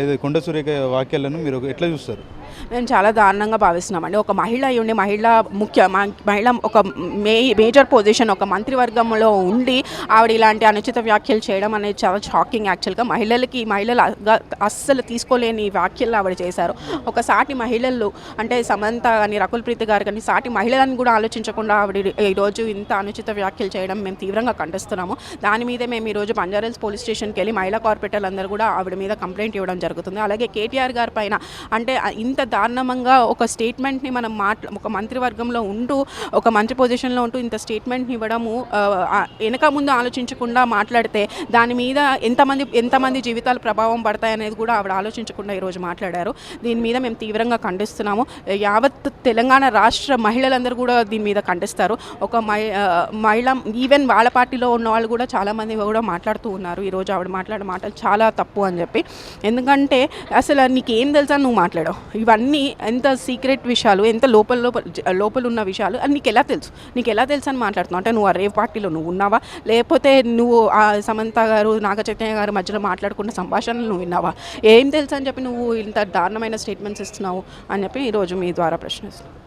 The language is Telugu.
ఇది కొండ సురేఖ వాక్యాలను మీరు ఎట్లా చూస్తారు? మేము చాలా దారుణంగా భావిస్తున్నామండి ఒక మహిళ ఉండి మహిళ ముఖ్య మ- మహిళ ఒక మే మేజర్ పొజిషన్ ఒక మంత్రివర్గంలో ఉండి ఆవిడ ఇలాంటి అనుచిత వ్యాఖ్యలు చేయడం అనేది చాలా షాకింగ్ యాక్చువల్గా. మహిళలకి మహిళలు అస్సలు తీసుకోలేని వ్యాఖ్యలు ఆవిడ చేశారు. ఒక సాటి మహిళలు అంటే సమంత కానీ రకుల్ ప్రీతి గారు కానీ సాటి మహిళలను కూడా ఆలోచించకుండా ఆవిడ ఈరోజు ఇంత అనుచిత వ్యాఖ్యలు చేయడం మేము తీవ్రంగా ఖండిస్తున్నాము. దాని మీదే మేము ఈరోజు బంజారాల్స్ పోలీస్ స్టేషన్కి వెళ్ళి మహిళా కార్పొరేటర్లు అందరూ కూడా ఆవిడ మీద కంప్లైంట్ ఇవ్వడం జరుగుతుంది. అలాగే కేటీఆర్ గారి పైన అంటే ఇంత దారుణంగా ఒక స్టేట్మెంట్ని మనం మాట్లా ఒక మంత్రివర్గంలో ఉంటూ ఒక మంత్రి పొజిషన్లో ఉంటూ ఇంత స్టేట్మెంట్ని ఇవ్వడము వెనక ముందు ఆలోచించకుండా మాట్లాడితే దాని మీద ఎంతమంది ఎంతమంది జీవితాలు ప్రభావం పడతాయి అనేది కూడా ఆవిడ ఆలోచించకుండా ఈరోజు మాట్లాడారు. దీని మీద మేము తీవ్రంగా ఖండిస్తున్నాము. యావత్ తెలంగాణ రాష్ట్ర మహిళలందరూ కూడా దీని మీద ఖండిస్తారు. ఒక మహి మహిళ ఈవెన్ వాళ్ళ పార్టీలో ఉన్న వాళ్ళు కూడా చాలామంది కూడా మాట్లాడుతూ ఉన్నారు. ఈరోజు ఆవిడ మాట్లాడే మాటలు చాలా తప్పు అని చెప్పి. ఎందుకంటే అసలు నీకేం తెలుసా? నువ్వు మాట్లాడావు ఇవన్నీ ఎంత సీక్రెట్ విషయాలు ఎంత లోపల లోపల లోపల ఉన్న విషయాలు అని నీకు ఎలా తెలుసు? నీకు ఎలా తెలుసు అని మాట్లాడుతున్నావు? అంటే నువ్వు ఆ రేవ్ పార్టీలో నువ్వు ఉన్నావా? లేకపోతే నువ్వు ఆ సమంత గారు నాగ చైతన్య గారు మధ్యలో మాట్లాడుకున్న సంభాషణలు నువ్వు విన్నావా? ఏం తెలుసు అని చెప్పి నువ్వు ఇంత దారుణమైన స్టేట్మెంట్స్ ఇస్తున్నావు అని చెప్పి ఈరోజు మీ ద్వారా ప్రశ్నిస్తున్నాను